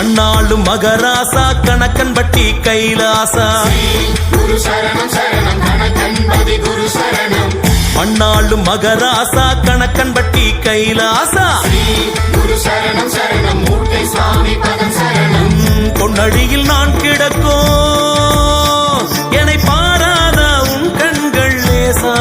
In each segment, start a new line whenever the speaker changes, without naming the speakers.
மகராசா கணக்கன்பட்டி கைலாசா. மண்ணாளும் மகராசா கணக்கன்பட்டி கைலாசா. பொன்னடியில் நான் கிடக்கும். என்னை பாராத உன் கண்கள் லேசா.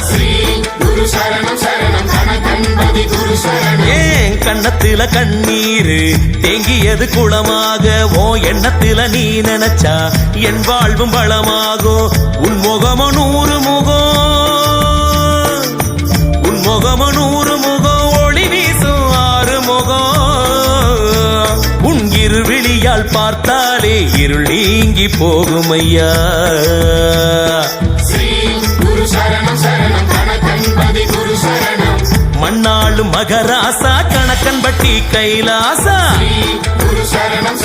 ஸ்ரீ குரு சரணம் சரணம் கணக்கன்பதி குரு சரணம்.
ஏன் கண்ணத்துல கண்ணீரு? தேங்கியது குளமாக ஓ எண்ணத்துல நீ நினைச்சா என் வாழ்வும் வளமாகும் உன் முகமோ நூறு முகம் உன் முகமோ நூறு முகம் ஒளி வீசும் ஆறு முகம் உன் இருவிழியால் பார்த்தாலே இருள் நீங்கி போகும் ஐயா மண்ணாளும் மகராசா கணக்கன்பட்டி கைலாசா
ஸ்ரீ குரு சரணம்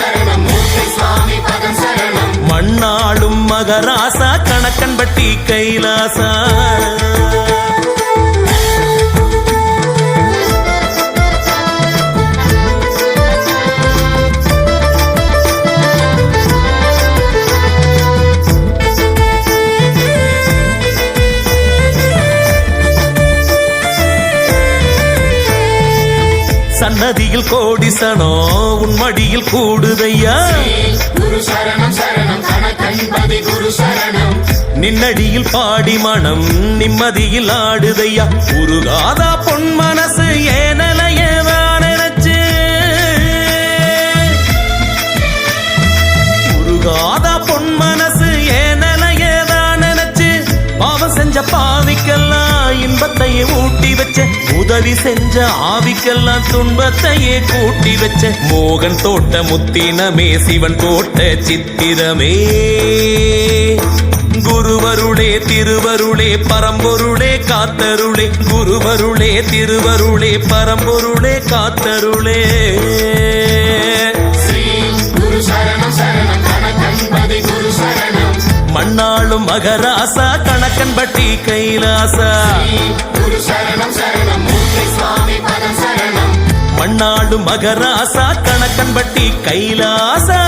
சன்னதியில் கோடிசனோ உன் மடியில் கூடுதையா?
குரு சரணம் சரணம் கணக்கன்பதி குரு சரணம்
நின்னடியில் பாடி மனம் நிம்மதியில் ஆடுதையா? உருகாதா பொன் மனசு ஏனலை உதவி செஞ்ச ஆவிக்கெல்லாம் துன்பத்தையே கூட்டி வச்ச மோகன் தோட்ட முத்தினமே சிவன் தோட்ட சித்திரமே. குருவருளே திருவருளே பரம்பொருளே காத்தருளே குருவருளே திருவருளே பரம்பொருளே காத்தருளே. மண்ணாளும் மகராசா கணக்கன்பட்டி கைலாசா.
ஸ்ரீ குரு சரணம் சரணம்
நாடு மகராசா கணக்கன்பட்டி கைலாசா.